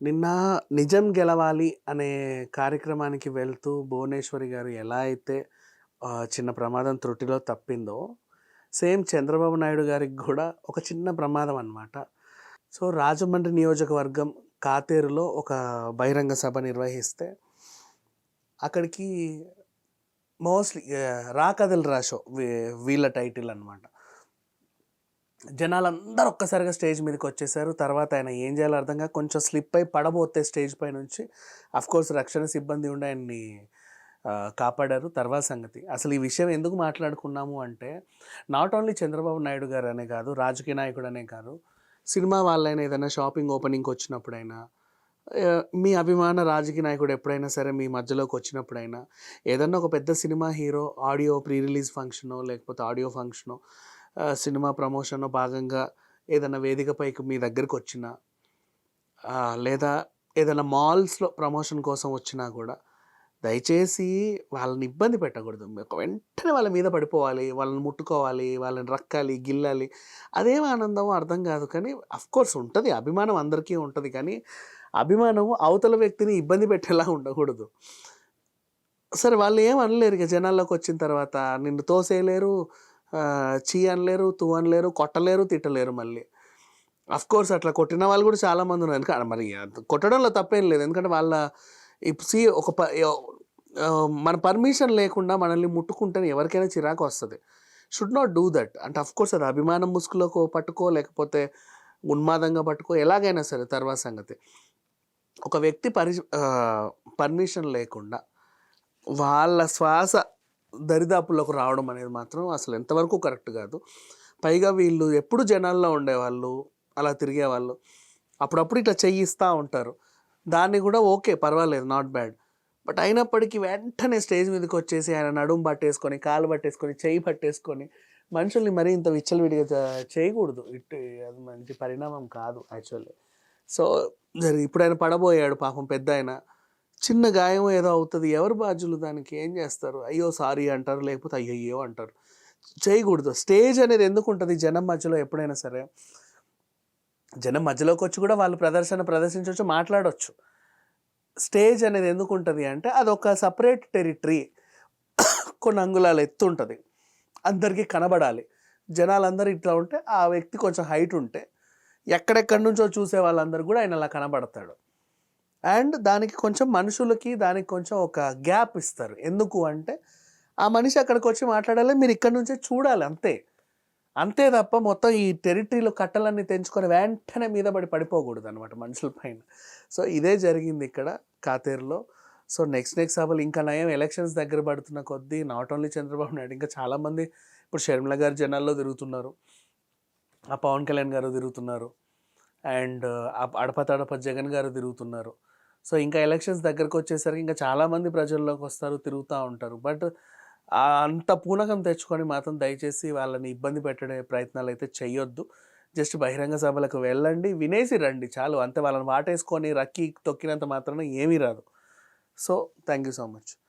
నిన్న నిజం గెలవాలి అనే కార్యక్రమానికి వెళ్తూ భువనేశ్వరి గారు ఎలా అయితే చిన్న ప్రమాదం త్రుటిలో తప్పిందో సేమ్ చంద్రబాబు నాయుడు గారికి కూడా ఒక చిన్న ప్రమాదం అనమాట సో రాజమండ్రి నియోజకవర్గం కాతేరులో ఒక బహిరంగ సభ నిర్వహిస్తే అక్కడికి మోస్ట్లీ రా కథలు రాషో వీ- వీళ్ళ టైటిల్ అన్నమాట. జనాలందరూ ఒక్కసారిగా స్టేజ్ మీదకి వచ్చేసారు తర్వాత ఆయన ఏం చేయాలో అర్థం కాక కొంచెం స్లిప్ అయి పడబోతే స్టేజ్ పై నుంచి. కోర్స్ రక్షణ సిబ్బంది ఉండి ఆయన్ని కాపాడారు. తర్వాత సంగతి. అసలు ఈ విషయం ఎందుకు మాట్లాడుకున్నాము అంటే నాట్ ఓన్లీ చంద్రబాబు నాయుడు గారు అనే కాదు రాజకీయ నాయకుడు అనే కాదు సినిమా వాళ్ళైనా ఏదైనా షాపింగ్ ఓపెనింగ్కి వచ్చినప్పుడైనా మీ అభిమాన రాజకీయ నాయకుడు ఎప్పుడైనా సరే మీ మధ్యలోకి వచ్చినప్పుడైనా ఏదన్నా ఒక పెద్ద cinema hero audio pre release ఫంక్షనో లేకపోతే ఆడియో ఫంక్షనో సినిమా ప్రమోషన్లో భాగంగా ఏదైనా వేదికపైకి మీ దగ్గరికి వచ్చినా లేదా ఏదైనా మాల్స్లో ప్రమోషన్ కోసం వచ్చినా కూడా దయచేసి వాళ్ళని ఇబ్బంది పెట్టకూడదు. వెంటనే వాళ్ళ మీద పడిపోవాలి వాళ్ళని ముట్టుకోవాలి వాళ్ళని రక్కాలి గిల్లాలి. అదేం ఆనందం అర్థం కాదు కానీ కోర్స్ ఉంటుంది. అభిమానం అందరికీ ఉంటుంది కానీ అభిమానం అవతల వ్యక్తిని ఇబ్బంది పెట్టేలా ఉండకూడదు. సరే వాళ్ళు ఏం అనలేరు ఇక జనాల్లోకి వచ్చిన తర్వాత. నిన్ను తోసేయలేరు. చీ అనలేరు తూ అనలేరు కొట్టలేరు తిట్టలేరు మళ్ళీ. అఫ్ కోర్స్ అట్లా కొట్టిన వాళ్ళు కూడా చాలామంది ఉన్నారు. ఎందుకంటే మరి కొట్టడంలో తప్పేం లేదు. ఎందుకంటే వాళ్ళ సి ఒక ప మన పర్మిషన్ లేకుండా మనల్ని ముట్టుకుంటే ఎవరికైనా చిరాకు వస్తుంది. షుడ్ నాట్ డూ దట్ అంటే అఫ్ కోర్స్ అది అభిమానం ముసుగులో పట్టుకో లేకపోతే ఉన్మాదంగా పట్టుకో ఎలాగైనా సరే తర్వాత సంగతి. ఒక వ్యక్తి పరి పర్మిషన్ లేకుండా వాళ్ళ శ్వాస దరిదాపుల్లోకి రావడం అనేది మాత్రం అసలు ఎంతవరకు కరెక్ట్ కాదు. పైగా వీళ్ళు ఎప్పుడు జనాల్లో ఉండేవాళ్ళు అలా తిరిగేవాళ్ళు. అప్పుడప్పుడు ఇట్లా చెయ్యిస్తూ ఉంటారు. దాన్ని కూడా ఓకే పర్వాలేదు నాట్ బ్యాడ్. బట్ అయినప్పటికీ వెంటనే స్టేజ్ మీదకి వచ్చేసి ఆయన నడుము పట్టేసుకొని కాలు పట్టేసుకొని చెయ్యి పట్టేసుకొని మనుషుల్ని మరీ ఇంత విచ్చలవిడిగా చేయకూడదు. ఇటు అది మంచి పరిణామం కాదు యాక్చువల్లీ. సో జరిగి ఇప్పుడు ఆయన పడబోయాడు పాపం పెద్ద ఆయన చిన్న గాయం ఏదో అవుతుంది. ఎవరు బాధ్యులు దానికి? ఏం చేస్తారు? అయ్యో సారీ అంటారు లేకపోతే అయ్యయ్యో అంటారు. చేయకూడదు. స్టేజ్ అనేది ఎందుకు ఉంటుంది జనం మధ్యలో ఎప్పుడైనా సరే? జనం మధ్యలోకి వచ్చి కూడా వాళ్ళు ప్రదర్శన ప్రదర్శించవచ్చు మాట్లాడవచ్చు స్టేజ్ అనేది ఎందుకు ఉంటుంది అంటే అదొక సపరేట్ టెరిటరీ. కొన్ని అంగుళాలు ఎత్తు ఉంటుంది అందరికీ కనబడాలి. జనాలందరూ ఇట్లా ఉంటే ఆ వ్యక్తి కొంచెం హైట్ ఉంటే ఎక్కడెక్కడి నుంచో చూసే వాళ్ళందరూ కూడా ఆయన అలా కనబడతాడు. అండ్ దానికి కొంచెం మనుషులకి దానికి కొంచెం ఒక గ్యాప్ ఇస్తారు. ఎందుకు అంటే ఆ మనిషి అక్కడికి వచ్చి మాట్లాడాలి మీరు ఇక్కడ నుంచే చూడాలి అంతే. అంతే తప్ప మొత్తం ఈ టెరిటరీలో కట్టలన్నీ తెంచుకొని వెంటనే మీద పడి పడిపోకూడదు అనమాట మనుషుల పైన. సో ఇదే జరిగింది ఇక్కడ కాతేరులో. సో నెక్స్ట్ నెక్స్ట్ సభలు ఇంకా నయం ఎలక్షన్స్ దగ్గర పడుతున్న కొద్దీ నాట్ ఓన్లీ చంద్రబాబు నాయుడు ఇంకా చాలామంది ఇప్పుడు షర్మిల గారు జనాల్లో తిరుగుతున్నారు. ఆ పవన్ కళ్యాణ్ గారు తిరుగుతున్నారు. అండ్ అడప తడప జగన్ గారు తిరుగుతున్నారు. సో ఇంకా ఎలక్షన్స్ దగ్గరకు వచ్చేసరికి ఇంకా చాలామంది ప్రజల్లోకి వస్తారు తిరుగుతూ ఉంటారు. బట్ అంత పూనకం తెచ్చుకొని మాత్రం దయచేసి వాళ్ళని ఇబ్బంది పెట్టడే ప్రయత్నాలు అయితే చేయొద్దు జస్ట్ బహిరంగ సభలకు వెళ్ళండి వినేసి రండి చాలు. అంతే వాళ్ళని వాటేసుకొని రక్కి తొక్కినంత మాత్రాన ఏమీ రాదు. So thank you so much.